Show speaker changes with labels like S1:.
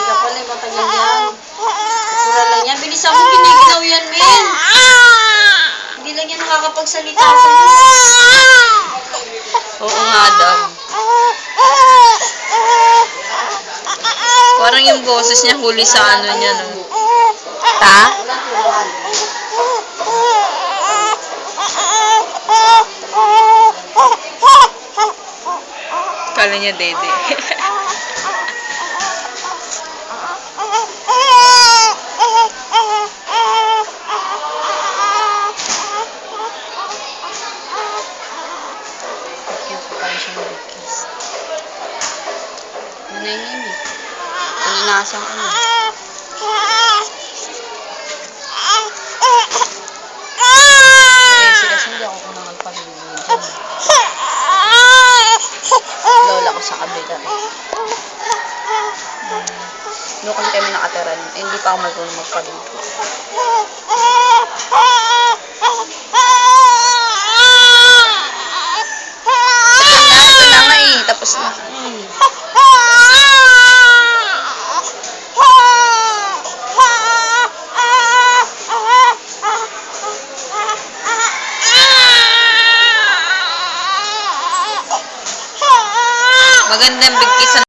S1: ka pala, matagal yan. Pura lang yan. Bilisan mo, giniginaw yan, men. Hindi lang yan nakakapagsalita sa'yo.
S2: Oo nga daw. Parang yung boses niya huli sa ano niya, no? Ta? Kala niya dede.
S1: Rin siya mag-kiss. Nanahimik. Ang inaasahan ko na. Kaya sila hindi ako kung magpalilihin dyan. Lola ko sa kabila. Noon kasi kami nakatira. Eh, hindi pa ako marunong magpalilihin.
S2: Magandang bigkisan